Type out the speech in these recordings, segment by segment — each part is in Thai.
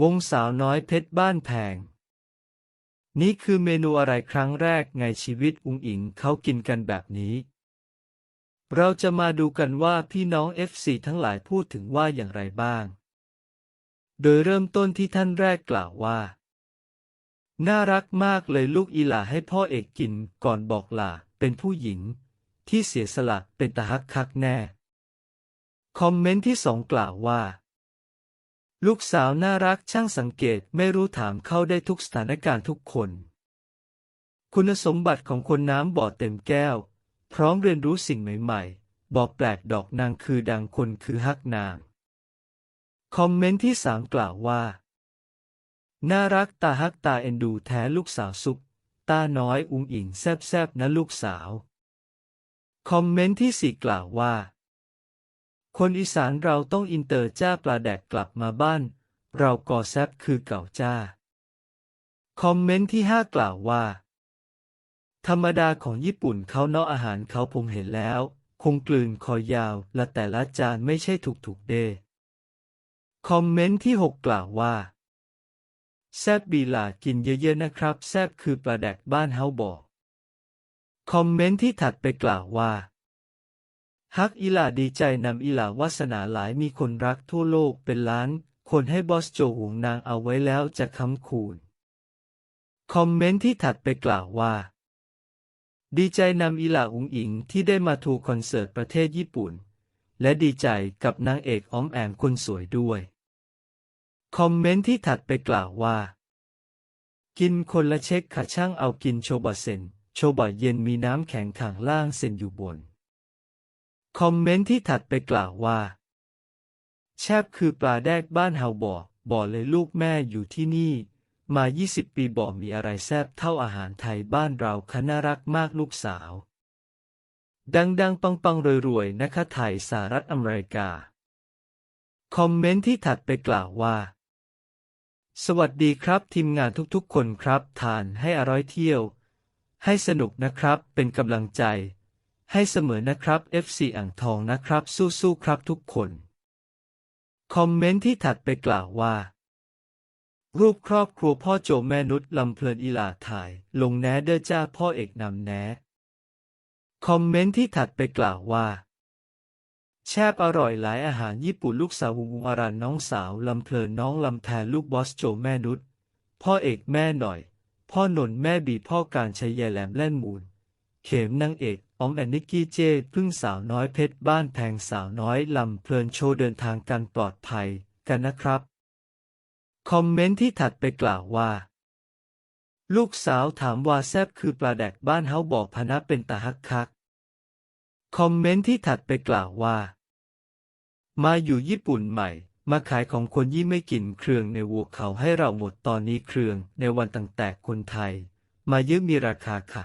วงสาวน้อยเพชรบ้านแพง นี่คือเมนูอะไรครั้งแรกในชีวิตอุงอิงเขากินกันแบบนี้ เราจะมาดูกันว่าพี่น้อง FC ทั้งหลายพูดถึงว่าอย่างไรบ้าง โดยเริ่มต้นที่ท่านแรกกล่าวว่า น่ารักมากเลยลูกอีหลาให้พ่อเอกกินก่อนบอกลาเป็นผู้หญิง ที่เสียสละเป็นตาฮักคักแน่ คอมเมนต์ที่สองกล่าวว่า ลูกสาวน่ารักช่างสังเกตไม่รู้ถามเข้าได้ทุกสถานการณ์ทุกคน คุณสมบัติของคนน้ำบ่อเต็มแก้ว พร้อมเรียนรู้สิ่งใหม่ๆ บอกแปลกดอกนางคือดังคนคือฮักนาง คอมเมนต์ที่สามกล่าวว่า น่ารักตาฮักตาเอ็นดูแท้ลูกสาวซุปตาน้อยอุ้งอิงแซบๆนะลูกสาว คอมเมนต์ที่สี่กล่าวว่า คนอีสานเราต้องอินเตอร์จ้าปลาแดกกลับมาบ้าน เราก่อแซบคือเก่าจ้า คอมเมนต์ที่ห้ากล่าวว่า ธรรมดาของญี่ปุ่นเขาเนาะอาหารเขาผมเห็นแล้ว คงกลืนคอยาวและแต่ละจานไม่ใช่ถูกๆเดคอมเมนต์ที่หกกล่าวว่า แซบบีลากินเยอะๆนะครับ แซบคือปลาแดกบ้านเฮาบอก คอมเมนต์ที่ถัดไปกล่าวว่า ฮักอีหลาดีใจนำอีหลาวาสนาหลายมีคนรักทั่วโลกเป็นล้าน คนให้บอสโจหวงนางเอาไว้แล้วจะค้ำคูณ คอมเมนต์ที่ถัดไปกล่าวว่า ดีใจนำอีหลาอุงอิงที่ได้มาทูคอนเสิร์ตประเทศญี่ปุ่น และดีใจกับนางเอกอ้อมแอมคนสวยด้วย คอมเมนต์ที่ถัดไปกล่าวว่า กินคนละเช็คค่ะช่างเอากินโชบะเซนโชบะเย็นมีน้ำแข็งข้างล่างเซนอยู่บน คอมเมนต์ที่ถัดไปกล่าวว่า แชบคือปลาแดกบ้านเฮาบอกบอกเลยลูกแม่อยู่ที่นี่ มา 20 ปีบอกมีอะไรแซบเท่าอาหารไทยบ้านเราคะน่ารักมากลูกสาว ดังๆ ปังๆ รวยๆ นะคะไทยสหรัฐอเมริกา คอมเมนต์ที่ถัดไปกล่าวว่า สวัสดีครับทีมงานทุกๆ คนครับ ทานให้อร่อยเที่ยว ให้สนุกนะครับเป็นกำลังใจ ให้เสมอนะครับ FC อ่างทองนะครับ สู้ๆครับทุกคน คอมเมนต์ที่ถัดไปกล่าวว่า รูปครอบครัวพ่อโจแม่นุชลำเพลินอีหลาถ่าย ลงแน้เด้อจ้าพ่อเอกนำแน้คอมเมนต์ที่ถัดไปกล่าวว่า แชบอร่อยหลายอาหารญี่ปุ่นลูกสาววงอารันน้องสาวลำเพลินน้องลำแพนลูกบอสโจแม่นุชพ่อเอกแม่หน่อย พ่อนนแม่บีพ่อการชัยแยแหลมแล่นมูล เข็มนางเอกออมแอนนิกกี้เจ้พึ่งสาวน้อยเพชรบ้านแพงสาวน้อยลำเพลินโชว์เดินทางกันปลอดภัยกันนะครับ คอมเมนต์ที่ถัดไปกล่าวว่า ลูกสาวถามว่าแซบคือปลาแดกบ้านเฮาบอกพนะเป็นตาฮักคัก คอมเมนต์ที่ถัดไปกล่าวว่า มาอยู่ญี่ปุ่นใหม่ มาขายของคนยี่ไม่กินเครื่องในวัวเขาให้เราหมดตอนนี้เครื่องในวันต่างแต่คนไทย มาเยอะมีราคาค่ะ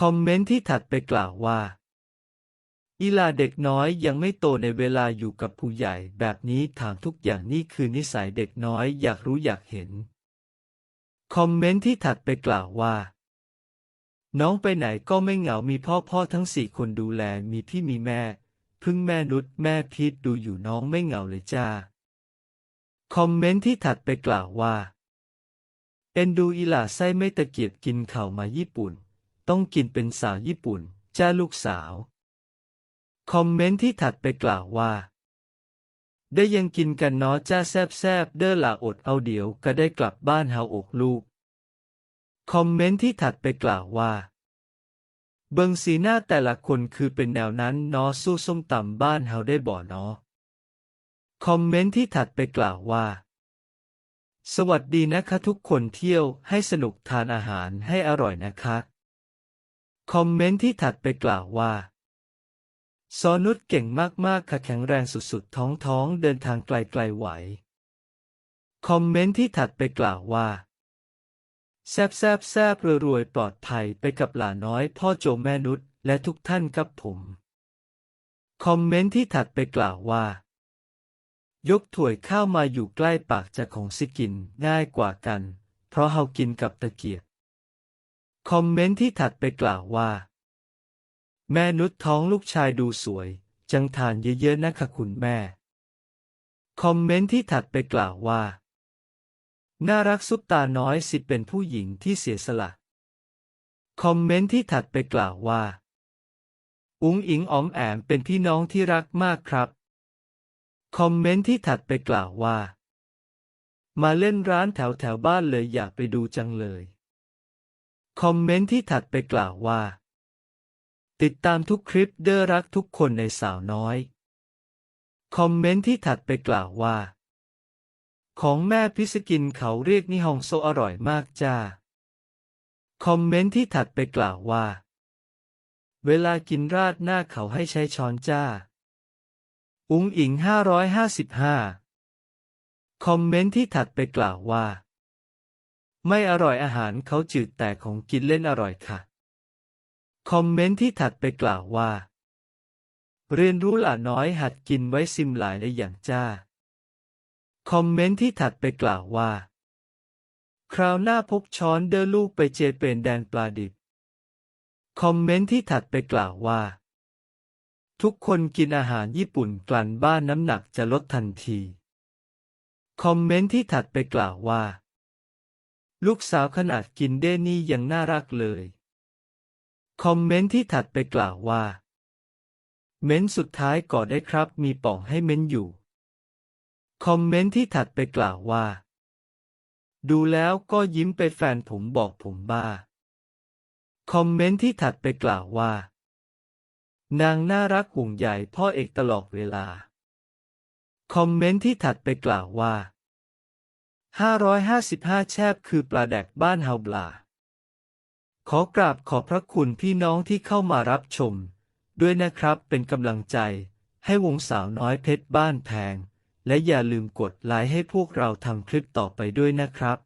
คอมเมนต์ที่ถัดไปกล่าวว่า อีลาเด็กน้อยยังไม่โตในเวลาอยู่กับผู้ใหญ่แบบนี้ถามทุกอย่างนี่คือนิสัยเด็กน้อยอยากรู้อยากเห็น คอมเมนต์ที่ถัดไปกล่าวว่า น้องไปไหนก็ไม่เหงามีพ่อพ่อทั้งสี่คนดูแลมีพี่มีแม่ พึ่งแม่นุชแม่พีทดูอยู่น้องไม่เหงาเลยจ้า คอมเมนต์ที่ถัดไปกล่าวว่า เอ็นดูอีลาไส้ไม่ตะเกียบกินข่าวมาญี่ปุ่น ต้องกินเป็นสาวญี่ปุ่น จ้าลูกสาว คอมเมนต์ที่ถัดไปกล่าวว่า ได้ยังกินกันเนาะจ้าแซบแซบเด้อหลาอดเอาเดี๋ยวก็ได้กลับบ้านเฮาอกลูก คอมเมนต์ที่ถัดไปกล่าวว่า เบิงสีหน้าแต่ละคนคือเป็นแนวนั้นเนาะสู้ส้มตำบ้านเฮาได้บ่เนาะคอมเมนต์ที่ถัดไปกล่าวว่า สวัสดีนะคะทุกคนเที่ยวให้สนุกทานอาหารให้อร่อยนะคะ คอมเมนต์ที่ถัดไปกล่าวว่า ซอนุชเก่งมากๆค่ะแข็งแรงสุดๆ ท้องท้องเดินทางไกลๆไหว คอมเมนต์ที่ถัดไปกล่าวว่า แซบแซบแซบรวยๆปลอดภัยไปกับหลาน้อยพ่อโจแม่นุชและทุกท่านครับผม คอมเมนต์ที่ถัดไปกล่าวว่า ยกถ้วยข้าวมาอยู่ใกล้ปากจะของสิกินง่ายกว่ากัน เพราะเฮากินกับตะเกียบ คอมเมนต์ที่ถัดไปกล่าวว่า แม่นุชท้องลูกชายดูสวย จังทานเยอะๆนะคะคุณแม่ คอมเมนต์ที่ถัดไปกล่าวว่า น่ารักซุปตาน้อยสิเป็นผู้หญิงที่เสียสละ คอมเมนต์ที่ถัดไปกล่าวว่า อุ้งอิงออมแอมเป็นพี่น้องที่รักมากครับ คอมเมนต์ที่ถัดไปกล่าวว่า มาเล่นร้านแถวแถวบ้านเลยอยากไปดูจังเลย คอมเมนต์ที่ถัดไปกล่าวว่า ติดตามทุกคลิปเด้อรักทุกคนในสาวน้อย คอมเมนต์ที่ถัดไปกล่าวว่า ของแม่พิสกินเขาเรียกนิฮองโซอร่อยมากจ้า คอมเมนต์ที่ถัดไปกล่าวว่า เวลากินราดหน้าเขาให้ใช้ช้อนจ้า อุงอิง 555 คอมเมนต์ที่ถัดไปกล่าวว่า ไม่อร่อยอาหารเขาจืดแต่ของกินเล่นอร่อยค่ะ คอมเมนต์ที่ถัดไปกล่าวว่า เรียนรู้หล่าน้อยหัดกินไว้ซิมหลายในอย่างจ้า คอมเมนต์ที่ถัดไปกล่าวว่า คราวหน้าพกช้อนเดอลูกไปเจเป็นแดนปลาดิบ คอมเมนต์ที่ถัดไปกล่าวว่า ทุกคนกินอาหารญี่ปุ่นกลั่นบ้านน้ำหนักจะลดทันที คอมเมนต์ที่ถัดไปกล่าวว่า ลูกสาวขนาดกินเดนี่ยังน่ารักเลย คอมเมนต์ที่ถัดไปกล่าวว่า เม้นสุดท้ายก่อนได้ครับ มีป่องให้เม้นอยู่ คอมเมนต์ที่ถัดไปกล่าวว่า ดูแล้วก็ยิ้มไปแฟนผมบอกผมบ้า คอมเมนต์ที่ถัดไปกล่าวว่า นางน่ารักห่วงใหญ่พ่อเอกตลอดเวลา คอมเมนต์ที่ถัดไปกล่าวว่า 555 แชบคือปลาแดกบ้านเฮาบลา ขอกราบขอบพระคุณพี่น้องที่เข้ามารับชม ด้วยนะครับเป็นกำลังใจ ให้วงสาวน้อยเพชรบ้านแพง และอย่าลืมกดไลค์ให้พวกเราทำคลิปต่อไปด้วยนะครับ